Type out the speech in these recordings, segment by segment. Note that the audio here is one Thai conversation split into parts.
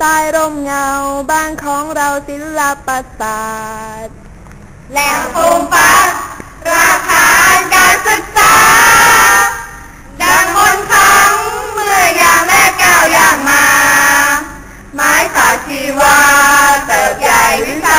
ใต้ร่มเงาบ้านของเราศิลปศาสตร์แหล่งฟูมฟักราคาการศึกษา ดังคนขังเมื่อยางแรกก้าวย่างมา ไม้สาชีวาเติบใหญ่วิชา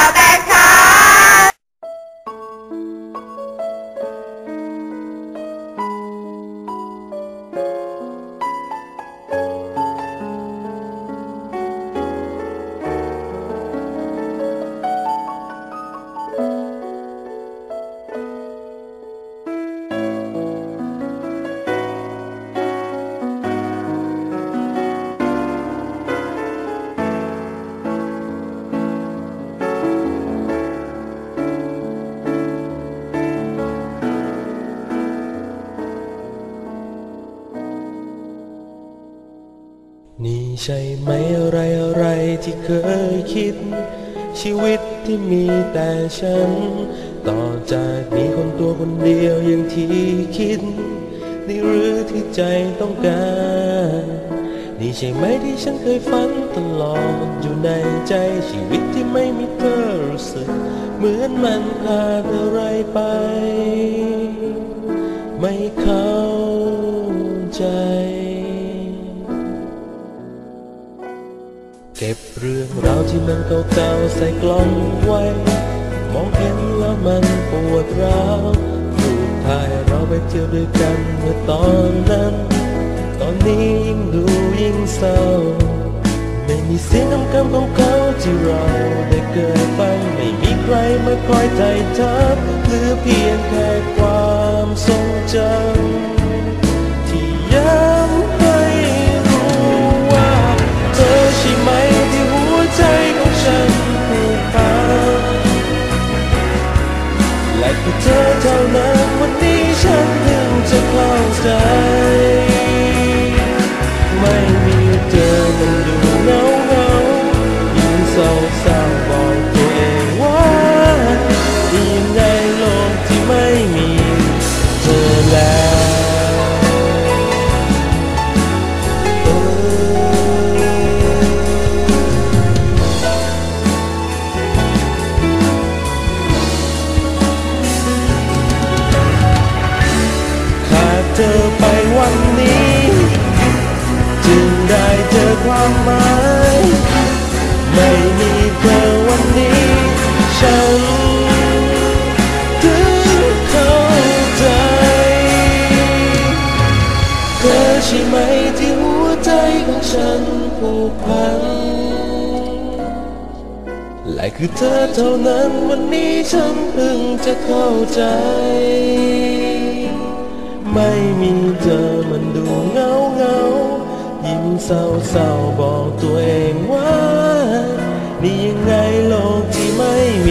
นี่ใช่ไหมอะไรอะไรที่เคยคิด ชีวิตที่มีแต่ฉัน ต่อจากนี้คนตัวคนเดียวอย่างที่คิด นี่หรือที่ใจต้องการ นี่ใช่ไหมที่ฉันเคยฝันตลอดอยู่ในใจชีวิตที่ไม่มีเธอรู้สึก เหมือนมันขาดอะไรไป ไม่เข้าใจ เก็บเรื่องราวที่มันเก่าๆใส่กล่องไว้ มองเห็นแล้วมันปวดร้าวรูปถ่ายเราไปเที่ยวด้วยกันเมื่อตอนนั้น ตอนนี้ยิ่งดูยิ่งเศร้า ไม่มีเสียงคำคำของเขาที่เราได้เกิดฟังไม่มีใครมาคอยใจทับหลือเพียงแค่ความทรงจำ ความหมาย ไม่มีเธอวันนี้ ฉันถึงเข้าใจ เธอใช่ไหมที่หัวใจของฉันผูกพัน และคือเธอเท่านั้นวันนี้ฉันเพิ่งจะเข้าใจ ไม่มีเธอมันดูเงาเงา ยิ้มเศร้าเศร้าบอกตัวเองว่า นี่ยังไงโลกที่ไม่มี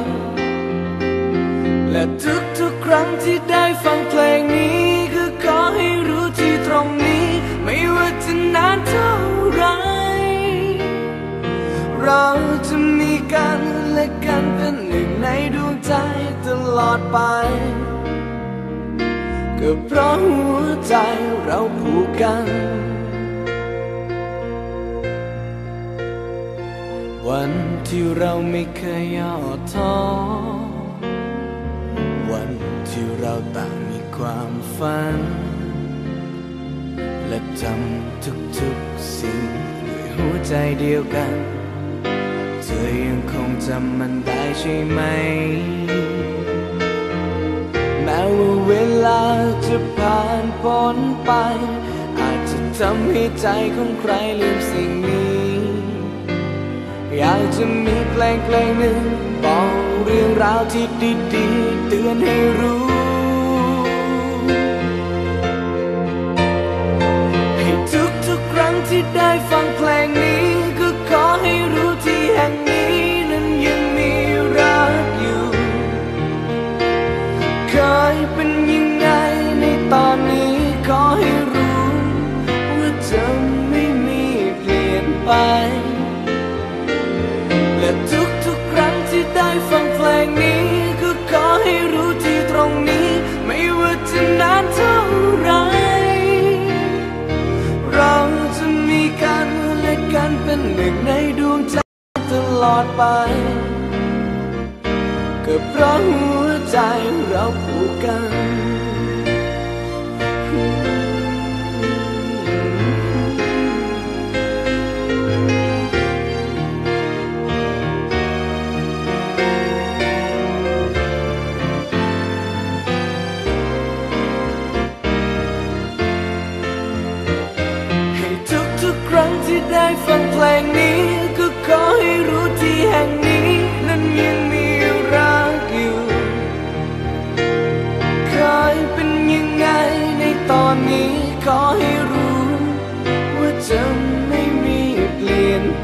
ที่ได้ฟังเพลงนี้ คือขอให้รู้ที่ตรงนี้ ไม่ว่าจะนานเท่าไร เราจะมีกันและกันเป็นหนึ่งในดวงใจตลอดไป ก็เพราะหัวใจเราผูกกันวันที่เราไม่เคยย่อท้อ วันที่เราต่างมีความฝัน และทำทุกๆสิ่งด้วยหัวใจเดียวกัน เธอยังคงจำมันได้ใช่ไหม แม้ว่าเวลาจะผ่านพ้นไป อาจจะทำให้ใจของใครลืมสิ่งนี้ อยากจะมีเพลงเพลงหนึ่งบอกเรื่องราวที่ ดีๆ เตือนให้รู้ ให้ทุกๆครั้งที่ได้ฟังเพลงนี้ เป็นหนึ่งในดวงใจตลอดไป ก็เพราะหัวใจเราผูกกัน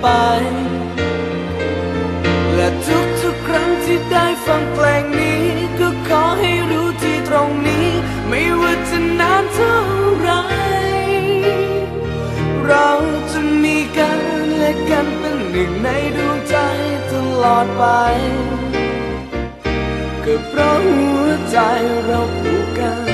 ไป และทุกๆครั้งที่ได้ฟังเพลงนี้ ก็ขอให้รู้ที่ตรงนี้ ไม่ว่าจะนานเท่าไร เราจะมีกันและกันเป็นหนึ่งในดวงใจตลอดไปก็เพราะหัวใจเราผูกกัน